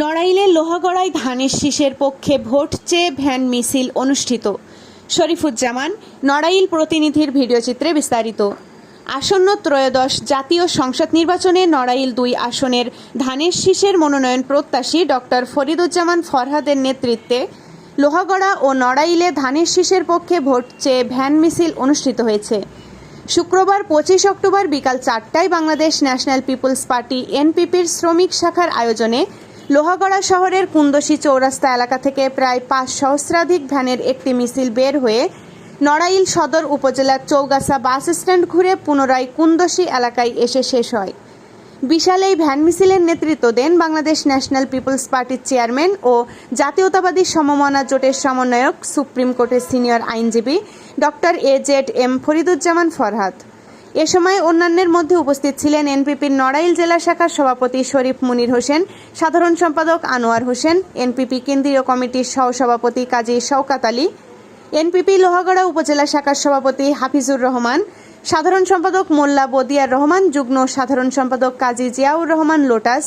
নড়াইলের লোহাগড়ায় ধানের শীষের পক্ষে ভোট চেয়ে ভ্যান মিছিল অনুষ্ঠিত। শরীফুজ্জামান, নড়াইল প্রতিনিধির ভিডিওচিত্রে বিস্তারিত। আসন্ন ত্রয়োদশ জাতীয় সংসদ নির্বাচনে নড়াইল দুই আসনের ধানের শীষের মনোনয়ন প্রত্যাশী ডক্টর ফরিদুজ্জামান ফরহাদের নেতৃত্বে লোহাগড়া ও নড়াইলে ধানের শীষের পক্ষে ভোট চেয়ে ভ্যান মিছিল অনুষ্ঠিত হয়েছে। শুক্রবার পঁচিশ অক্টোবর বিকাল চারটায় বাংলাদেশ ন্যাশনাল পিপলস পার্টি, এনপিপির শ্রমিক শাখার আয়োজনে লোহাগড়া শহরের কুন্দসী চৌরাস্তা এলাকা থেকে প্রায় পাঁচ সহস্রাধিক ভ্যানের একটি মিছিল বের হয়ে নড়াইল সদর উপজেলার চৌগাছা বাস স্ট্যান্ড ঘুরে পুনরায় কুন্দসী এলাকায় এসে শেষ হয়। বিশাল এই ভ্যান মিছিলের নেতৃত্ব দেন বাংলাদেশ ন্যাশনাল পিপলস পার্টির চেয়ারম্যান ও জাতীয়তাবাদী সমমনা জোটের সমন্বয়ক সুপ্রিম কোর্টের সিনিয়র আইনজীবী doctor A Z M Fariduzzaman Farhad. এ সময় অন্যান্যের মধ্যে উপস্থিত ছিলেন এনপিপির নড়াইল জেলা শাখার সভাপতি শরীফ মুনির হোসেন, সাধারণ সম্পাদক আনোয়ার হোসেন, এনপিপি কেন্দ্রীয় কমিটির সহসভাপতি কাজী শওকাত আলী, এনপিপি লোহাগড়া উপজেলা শাখার সভাপতি হাফিজুর রহমান, সাধারণ সম্পাদক মোল্লা বদিয়ার রহমান, যুগ্ম সাধারণ সম্পাদক কাজী জিয়াউর রহমান লোটাস,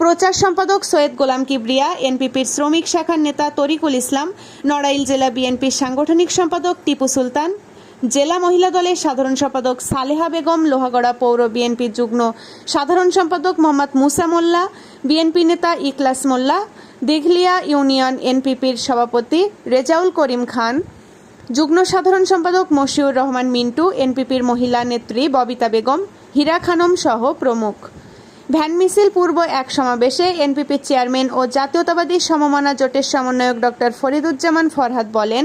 প্রচার সম্পাদক সৈয়দ গোলাম কিবরিয়া, এনপিপির শ্রমিক শাখার নেতা তরিকুল ইসলাম, নড়াইল জেলা বিএনপির সাংগঠনিক সম্পাদক টিপু সুলতান জেলা মহিলা দলের সাধারণ সম্পাদক সালেহা বেগম, লোহাগড়া পৌর বিএনপির যুগ্ম সাধারণ সম্পাদক মোহাম্মদ মুসা মোল্লা, বিএনপি নেতা ইকলাস মোল্লা, দিঘলিয়া ইউনিয়ন এনপিপির সভাপতি রেজাউল করিম খান, যুগ্ম সাধারণ সম্পাদক মশিউর রহমান মিন্টু, এনপিপির মহিলা নেত্রী ববিতা বেগম, হীরা খানম সহ প্রমুখ। ভ্যান মিছিল পূর্ব এক সমাবেশে এনপিপির চেয়ারম্যান ও জাতীয়তাবাদী সমমনা জোটের সমন্বয়ক ডক্টর ফরিদুজ্জামান ফরহাদ বলেন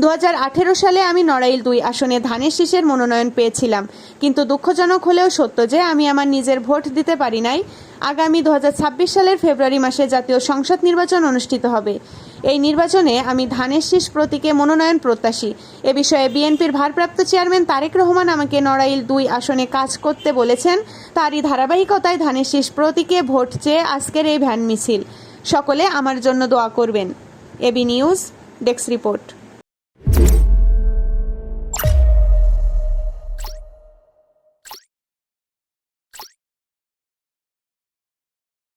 দু হাজার আঠেরো সালে আমি নড়াইল দুই আসনে ধানের শীষের মনোনয়ন পেয়েছিলাম। কিন্তু দুঃখজনক হলেও সত্য যে আমি আমার নিজের ভোট দিতে পারি নাই। আগামী দু হাজার ছাব্বিশ সালের ফেব্রুয়ারি মাসে জাতীয় সংসদ নির্বাচন অনুষ্ঠিত হবে। এই নির্বাচনে আমি ধানের শীষ প্রতীকে মনোনয়ন প্রত্যাশী। এ বিষয়ে বিএনপির ভারপ্রাপ্ত চেয়ারম্যান তারেক রহমান আমাকে নড়াইল দুই আসনে কাজ করতে বলেছেন। তারই ধারাবাহিকতায় ধানের শীষ প্রতীকে ভোট চেয়ে আজকের এই ভ্যান মিছিল। সকলে আমার জন্য দোয়া করবেন। AB news, desk report.